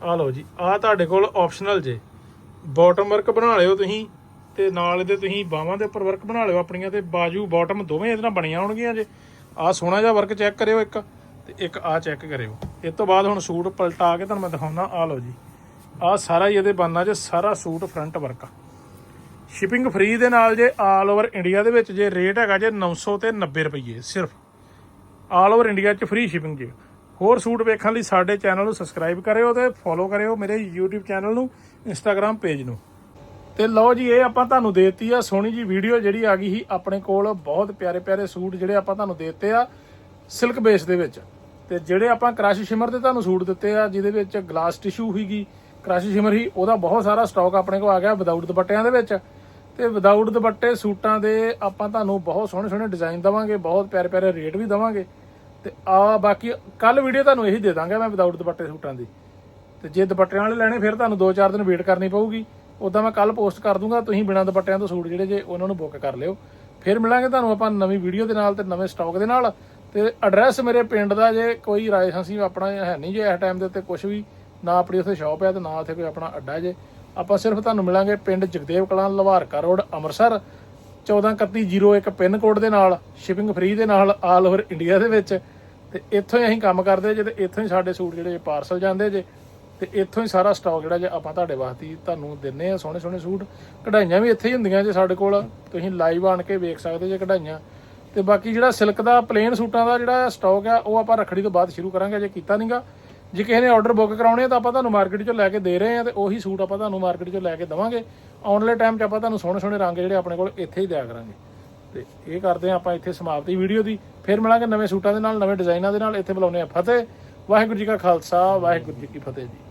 ਆ ਲਓ ਜੀ ਆ ਤੁਹਾਡੇ ਕੋਲ ਆਪਸ਼ਨਲ ਜੇ। ਬਾਟਮ ਵਰਕ ਬਣਾ ਲਿਓ ਤੁਸੀਂ, ਤੇ ਨਾਲ ਇਹਦੇ ਤੁਸੀਂ ਬਾਹਾਂ ਦੇ ਉੱਪਰ ਵਰਕ ਬਣਾ ਲਿਓ ਆਪਣੀਆਂ, ਤੇ ਬਾਜੂ ਬਾਟਮ ਦੋਵੇਂ ਇਹਦੇ ਨਾਲ ਬਣੀਆਂ ਹੋਣਗੀਆਂ ਜੇ। ਆ ਸੋਹਣਾ ਜਿਹਾ ਵਰਕ ਚੈੱਕ ਕਰਿਓ ਇੱਕ। ਤੇ ਇੱਕ ਆ ਚੈੱਕ ਕਰਿਓ। ਇਸ ਤੋਂ ਬਾਅਦ ਹੁਣ ਸੂਟ ਪਲਟਾ ਕੇ ਤੁਹਾਨੂੰ ਮੈਂ ਦਿਖਾਉਣਾ ਆ ਲਓ ਜੀ। ਆ ਸਾਰਾ ਹੀ ਇਹਦੇ ਬੰਨਾ ਜੇ ਸਾਰਾ ਸੂਟ ਫਰੰਟ ਵਰਕ ਆ। ਸ਼ਿਪਿੰਗ ਫ੍ਰੀ ਦੇ ਨਾਲ ਜੇ ਆਲ ਓਵਰ ਇੰਡੀਆ ਦੇ ਵਿੱਚ ਜੇ ਰੇਟ ਹੈਗਾ ਜੇ 900 ਤੇ 90 ਰੁਪਏ ਸਿਰਫ। ਆਲ ਓਵਰ ਇੰਡੀਆ 'ਚ ਫ੍ਰੀ ਸ਼ਿਪਿੰਗ ਜੇ। ਹੋਰ ਸੂਟ ਵੇਖਣ ਲਈ ਸਾਡੇ ਚੈਨਲ ਨੂੰ ਸਬਸਕ੍ਰਾਈਬ ਕਰਿਓ ਤੇ ਫੋਲੋ ਕਰਿਓ ਮੇਰੇ YouTube ਚੈਨਲ ਨੂੰ, Instagram ਪੇਜ ਨੂੰ। ਤੇ ਲਓ ਜੀ, ਇਹ ਆਪਾਂ ਤੁਹਾਨੂੰ ਦੇਤੀ ਆ ਸੋਹਣੀ ਜੀ ਵੀਡੀਓ ਜਿਹੜੀ ਆ ਗਈ ਸੀ ਆਪਣੇ ਕੋਲ। ਬਹੁਤ ਪਿਆਰੇ ਪਿਆਰੇ ਸੂਟ ਜਿਹੜੇ ਆਪਾਂ ਤੁਹਾਨੂੰ ਦੇਤੇ ਆ ਸਿਲਕ ਬੇਸ ਦੇ ਵਿੱਚ। ਤੇ ਜਿਹੜੇ ਆਪਾਂ ਕ੍ਰਸ਼ ਸ਼ਿਮਰ ਦੇ ਤੁਹਾਨੂੰ ਸੂਟ ਦਿੱਤੇ ਆ, ਜਿਹਦੇ ਵਿੱਚ ਗਲਾਸ ਟਿਸ਼ੂ ਹੀਗੀ ਕ੍ਰਸ਼ ਸ਼ਿਮਰ ਹੀ, ਉਹਦਾ ਬਹੁਤ ਸਾਰਾ ਸਟਾਕ ਆਪਣੇ ਕੋਲ ਆ ਗਿਆ ਵਿਦਆਊਟ ਦੁਪੱਟਿਆਂ ਦੇ ਵਿੱਚ। ਤੇ ਵਿਦਆਊਟ ਦੁਪੱਟੇ ਸੂਟਾਂ ਦੇ ਆਪਾਂ ਤੁਹਾਨੂੰ ਬਹੁਤ ਸੋਹਣੇ ਸੋਹਣੇ ਡਿਜ਼ਾਈਨ ਦਵਾਂਗੇ, ਬਹੁਤ ਪਿਆਰੇ ਪਿਆਰੇ ਰੇਟ ਵੀ ਦਵਾਂਗੇ। ਤੇ ਆ ਬਾਕੀ ਕੱਲ ਵੀਡੀਓ ਤੁਹਾਨੂੰ ਇਹੀ ਦੇ ਦਾਂਗਾ ਮੈਂ ਵਿਦਆਊਟ ਦੁਪੱਟੇ ਸੂਟਾਂ ਦੀ। ਤੇ ਜੇ ਦੁਪੱਟਿਆਂ ਵਾਲੇ ਲੈਣੇ, ਫਿਰ ਤੁਹਾਨੂੰ 2-4 ਦਿਨ ਵੇਟ ਕਰਨੀ ਪਊਗੀ। ਉਦਾਂ ਮੈਂ ਕੱਲ ਪੋਸਟ ਕਰ ਦੂੰਗਾ, ਤੁਸੀਂ ਬਿਨਾਂ ਦੁਪੱਟਿਆਂ ਤੋਂ ਸੂਟ ਜਿਹੜੇ ਜੇ, ਉਹਨਾਂ ਨੂੰ ਬੁੱਕ ਕਰ ਲਿਓ। ਫਿਰ ਮਿਲਾਂਗੇ ਤੁਹਾਨੂੰ ਆਪਾਂ ਨਵੀਂ ਵੀਡੀਓ ਦੇ ਨਾਲ ਤੇ ਨਵੇਂ ਸਟਾਕ ਦੇ ਨਾਲ। ਤੇ ਐਡਰੈਸ ਮੇਰੇ ਪਿੰਡ ਦਾ ਜੇ ਕੋਈ ਰਾਜਹੰਸੀ ਆਪਣਾ ਹੈ ਨਹੀਂ ਜੇ ਇਸ ਟਾਈਮ ਦੇ ਉੱਤੇ ਕੁਝ ਵੀ, ਨਾ ਆਪਣੀ ਉੱਥੇ ਸ਼ਾਪ ਹੈ ਤੇ ਨਾ ਉੱਥੇ ਕੋਈ ਆਪਣਾ ਅੱਡਾ ਜੇ। ਆਪਾਂ ਸਿਰਫ ਤੁਹਾਨੂੰ ਮਿਲਾਂਗੇ ਪਿੰਡ Jagdev Kalan ਲਵਾਰਕਾ road, Amritsar 143101 pin code ਦੇ ਨਾਲ ਸ਼ਿਪਿੰਗ ਫ੍ਰੀ ਦੇ ਨਾਲ ਆਲ ਓਵਰ ਇੰਡੀਆ ਦੇ ਵਿੱਚ। ਤੇ ਇੱਥੋਂ ਹੀ ਅਸੀਂ ਕੰਮ ਕਰਦੇ ਜੇ ਤੇ ਇੱਥੋਂ ਹੀ ਸਾਡੇ ਸੂਟ ਜਿਹੜੇ ਪਾਰਸਲ ਜਾਂਦੇ ਜੇ। ਤੇ ਇੱਥੋਂ ਹੀ ਸਾਰਾ ਸਟਾਕ ਜਿਹੜਾ ਜੇ ਆਪਾਂ ਤੁਹਾਡੇ ਵਾਸਤੇ ਤੁਹਾਨੂੰ ਦਿੰਨੇ ਆ ਸੋਹਣੇ ਸੋਹਣੇ ਸੂਟ। ਕਢਾਈਆਂ ਵੀ ਇੱਥੇ ਹੀ ਹੁੰਦੀਆਂ ਜੇ ਸਾਡੇ ਕੋਲ। ਤੁਸੀਂ ਲਾਈਵ ਆਣ ਕੇ ਵੇਖ ਸਕਦੇ ਜੇ ਕਢਾਈਆਂ। ਤੇ ਬਾਕੀ ਜਿਹੜਾ ਸਿਲਕ ਦਾ ਪਲੇਨ ਸੂਟਾਂ ਦਾ ਜਿਹੜਾ ਸਟਾਕ ਆ, ਉਹ ਆਪਾਂ ਰੱਖੜੀ ਤੋਂ ਬਾਅਦ ਸ਼ੁਰੂ ਕਰਾਂਗੇ ਜੇ ਕੀਤਾ ਨਹੀਂਗਾ ਜੇ ਕਿਸੇ ਨੇ ਆਰਡਰ ਬੁੱਕ ਕਰਾਉਣੇ ਆ ਤਾਂ ਆਪਾਂ ਤੁਹਾਨੂੰ ਮਾਰਕੀਟ ਚੋਂ ਲੈ ਕੇ ਦੇ ਰਹੇ ਆ ਤੇ ਉਹੀ ਸੂਟ ਆਪਾਂ ਤੁਹਾਨੂੰ ਮਾਰਕੀਟ ਚੋਂ ਲੈ ਕੇ ਦਵਾਂਗੇ। ਆਉਣ ਵਾਲੇ ਟਾਈਮ 'ਚ ਆਪਾਂ ਤੁਹਾਨੂੰ ਸੋਹਣੇ ਸੋਹਣੇ ਰੰਗ ਜਿਹੜੇ ਆਪਣੇ ਕੋਲ ਇੱਥੇ ਹੀ ਦਿਆ ਕਰਾਂਗੇ। ਤੇ ਇਹ ਕਰਦੇ ਆ ਆਪਾਂ ਇੱਥੇ ਸਮਾਪਤੀ ਵੀਡੀਓ ਦੀ। ਫਿਰ ਮਿਲਾਂਗੇ ਨਵੇਂ ਸੂਟਾਂ ਦੇ ਨਾਲ, ਨਵੇਂ ਡਿਜ਼ਾਈਨਾਂ ਦੇ ਨਾਲ। ਇੱਥੇ ਬੁਲਾਉਂਦੇ ਆ ਫਤਿਹ। ਵਾਹਿਗੁਰੂ ਜੀ ਕਾ ਖਾਲਸਾ, ਵਾਹਿਗੁਰੂ ਜੀ ਕੀ ਫਤਿਹ ਜੀ।